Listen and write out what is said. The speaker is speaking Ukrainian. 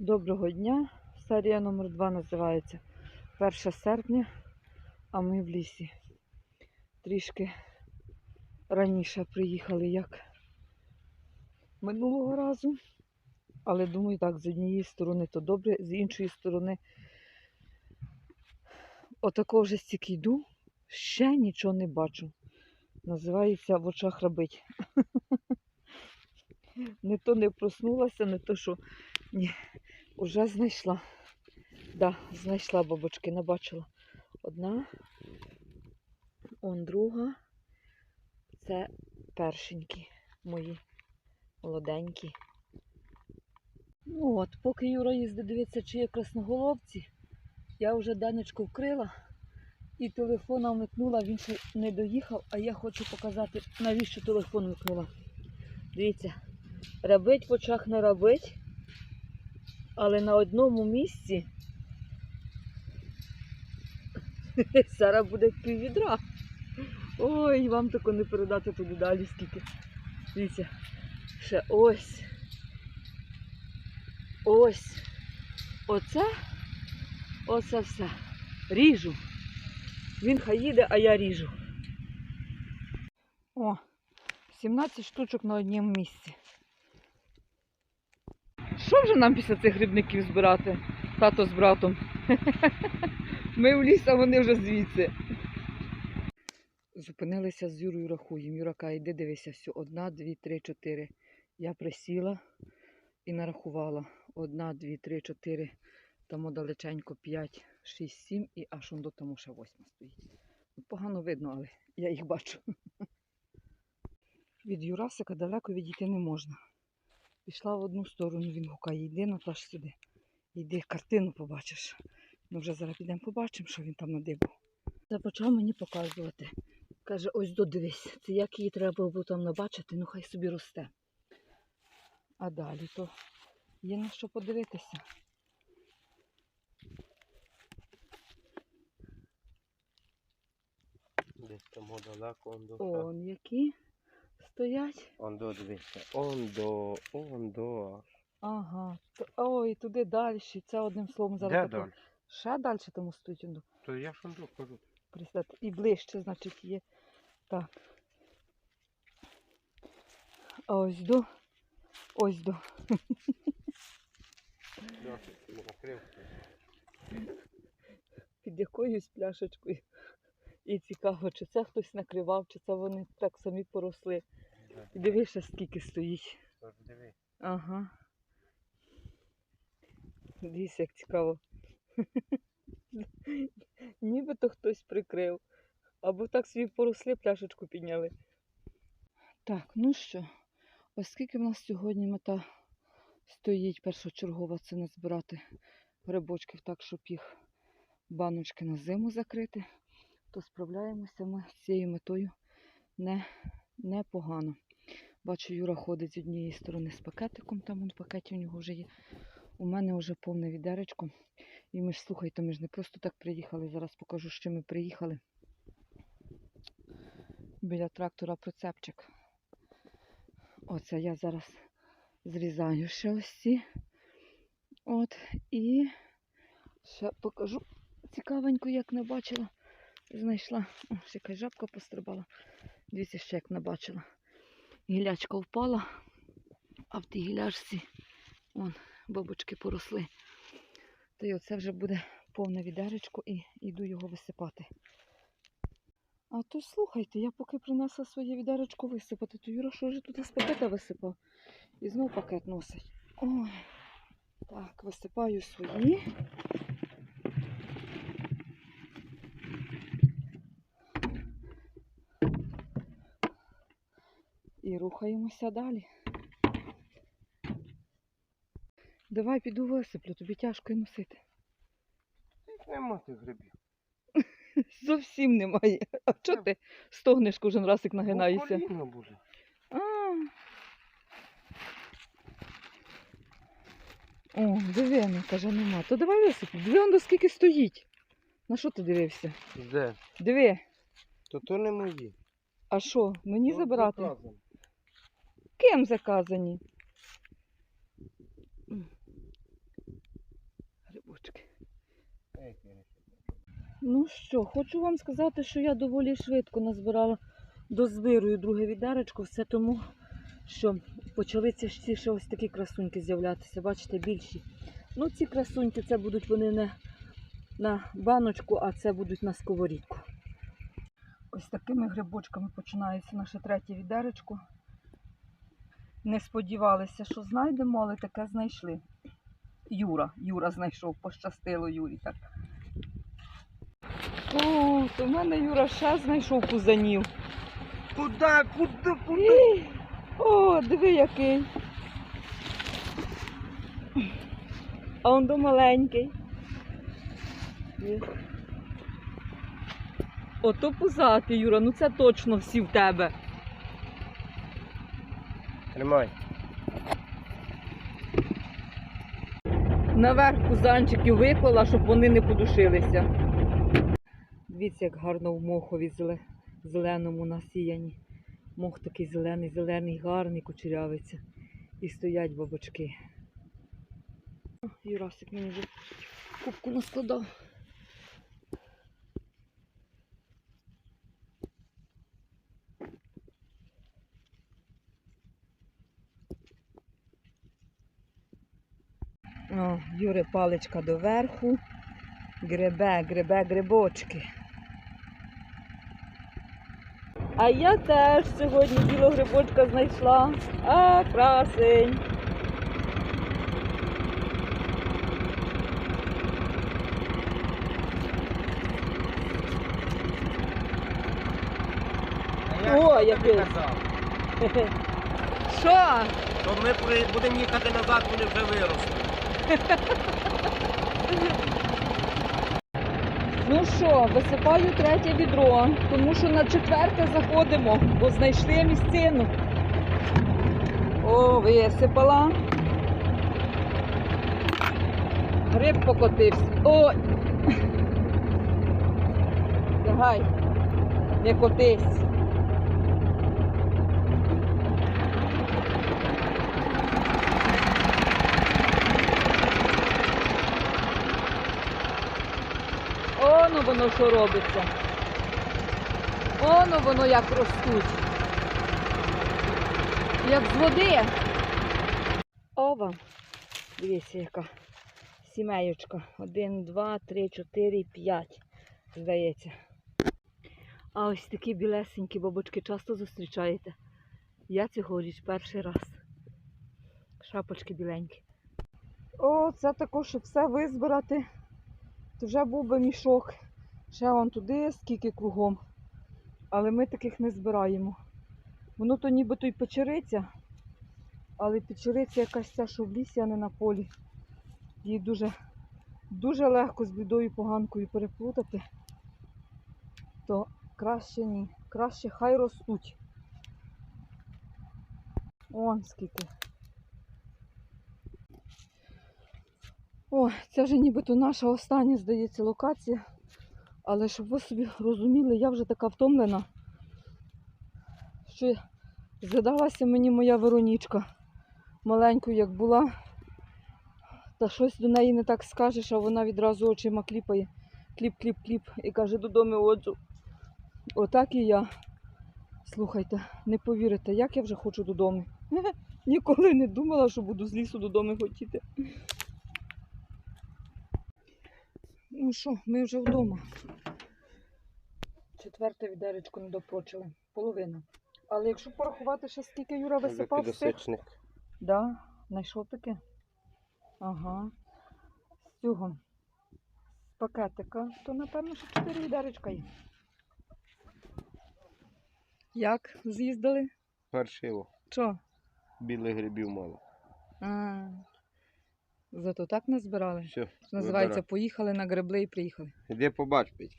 Доброго дня. Серія номер 2 називається 1 серпня, а ми в лісі. Трішки раніше приїхали, як минулого разу. Але думаю, так, з однієї сторони то добре, з іншої сторони, отако вже стільки йду, ще нічого не бачу. Називається в очах рабить. Не то не проснулася, не то що ні, уже знайшла. Да, знайшла бабочки, набачила. Одна, он друга. Це першенькі мої молоденькі. Ну от, поки Юра їздить дивитися, чи є красноголовці, я вже данечку вкрила і телефона вмикнула, він ще не доїхав, а я хочу показати, навіщо телефон вмикнула. Дивіться, рабить в очах не рабить, але на одному місці зараз буде піввідра. Ой, вам тако не передати туди далі скільки. Дивіться, ще ось. Ось. Оце, оце все. Ріжу. Він хай їде, а я ріжу. О, 17 штучок на одному місці. Що вже нам після цих грибників збирати? Тато з братом. Ми в ліс, а вони вже звідси. Зупинилися з Юрою рахуємо. Юра каже, йди дивися, все. Одна, дві, три, чотири. Я присіла і нарахувала. Одна, дві, три, чотири. Тому далеченько п'ять, шість, сім і аж он до тому ще восьма стоїть. Ну, Погано видно, але я їх бачу. Від Юрасика далеко відійти не можна. Пішла в одну сторону, він гукає, йди Наташ сюди. Йди, картину побачиш. Ми вже зараз підемо побачимо, що він там надибав. Та почав мені показувати. Каже, ось додивись, це як її треба було там набачити, ну хай собі росте. А далі то є на що подивитися. Десь там далеко, он до. Он які стоять. Он до, дивися. Он до, он до. Ага. Ой, туди далі. Це одним словом Де зараз. тако- далі? Ще далі тому стоїть. он до- То я ж он до кажу. Присядати. І ближче, значить, є. Так. Ось до. Ось до. Під якоюсь пляшечкою. І цікаво, чи це хтось накривав, чи це вони так самі поросли. І дивися, скільки стоїть. Диви. Ага. Дивіться, як цікаво. Нібито хтось прикрив. Або так собі поросли, пляшечку підняли. Так, ну що, оскільки в нас сьогодні мета стоїть першочергова, це не збирати грибочків так, щоб їх баночки на зиму закрити, то справляємося ми з цією метою не, непогано. Бачу, Юра ходить з однієї сторони з пакетиком, там он пакеті у нього вже є. У мене вже повне відеречко. І ми ж слухайте, ми ж не просто так приїхали. Зараз покажу, що ми приїхали. Біля трактора прицепчик. Оце я зараз зрізаю ще ось ці. От, і ще покажу цікавенько, як не бачила. Знайшла. О, ще якась жабка пострибала. Дивіться, ще як не бачила. Гілячка впала, а в тій гіляшці вон, бабочки поросли. То й оце вже буде повне відеречко і йду його висипати. А то слухайте, я поки принесла своє відеречко висипати, то Юра що ж тут з пакета висипав? І знов пакет носить. Ой. Так, висипаю свої. І рухаємося далі. Давай піду висиплю, тобі тяжко й носити. Їх нема тих грибів. Зовсім немає. А чого ти стогнеш кожен раз, як нагинаєшся? Коліно буде. А. О, диви, ну, каже, нема. То давай висиплю. Диви, он до скільки стоїть. На що ти дивився? Де? Диви. То то не мої. А що, мені То забирати? заказано. Ким заказані? Грибочки. Ну що, хочу вам сказати, що я доволі швидко назбирала до збирую друге відеречко, все тому, що почалися ще, ще ось такі красуньки з'являтися, бачите, більші. Ну, ці красуньки це будуть вони не на баночку, а це будуть на сковорідку. Ось такими грибочками починається наше третє відеречко. Не сподівалися, що знайдемо, але таке знайшли. Юра, Юра знайшов, пощастило Юрі так. О, то в мене Юра ще знайшов кузанів. Куда, куди, куди? О, диви який. А он до маленький. Ото пузатий, Юра, ну це точно всі в тебе. Тримай. Наверх пузанчиків виклала, щоб вони не подушилися. Дивіться, як гарно в мохові зеленому насіяні. Мох такий зелений, зелений, гарний, кучерявиться. І стоять бабочки. Юрасик мені вже кубку наскладав. О, Юри паличка доверху. Гребе, гребе грибочки. А я теж сьогодні білого грибочка знайшла. А, красень. О, який. Що? То ми будемо їхати назад, вони вже виросли. Ну що, висипаю третє відро, тому що на четверте заходимо, бо знайшли місцину. О, висипала. Гриб покотився. Ой. Лягай, не котись. Оно воно що робиться. Оно воно як ростуть. Як з води. О вам. Дивіться, яка сімеючка. Один, два, три, чотири, п'ять. Здається. А ось такі білесенькі бабочки часто зустрічаєте. Я цьогоріч перший раз. Шапочки біленькі. О, це також, щоб все визбирати то вже був би мішок. Ще вон туди, скільки кругом. Але ми таких не збираємо. Воно то нібито й печериця, але печериця якась ця, що в лісі, а не на полі. Її дуже, дуже легко з блідою поганкою переплутати. То краще ні. Краще хай ростуть. Он скільки. О, це вже нібито наша остання, здається, локація. Але щоб ви собі розуміли, я вже така втомлена, що згадалася мені моя Веронічка маленькою, як була. Та щось до неї не так скажеш, а вона відразу очима кліпає. Кліп-кліп-кліп і каже, додому оджу. Отак і я. Слухайте, не повірите, як я вже хочу додому. Ніколи не думала, що буду з лісу додому хотіти. Ну що, ми вже вдома. Четверте відеречко не допрочили. Половина. Але якщо порахувати ще скільки Юра висипав підосичник. Да, знайшов таке. Ага. З цього з пакетика, то напевно, що 4 відеречка є. Як з'їздили? Паршиво. Що? Білих грибів мало. А, зато так назбирали. Все. Називається, поїхали, на гребли і приїхали. Іди побач, Петь.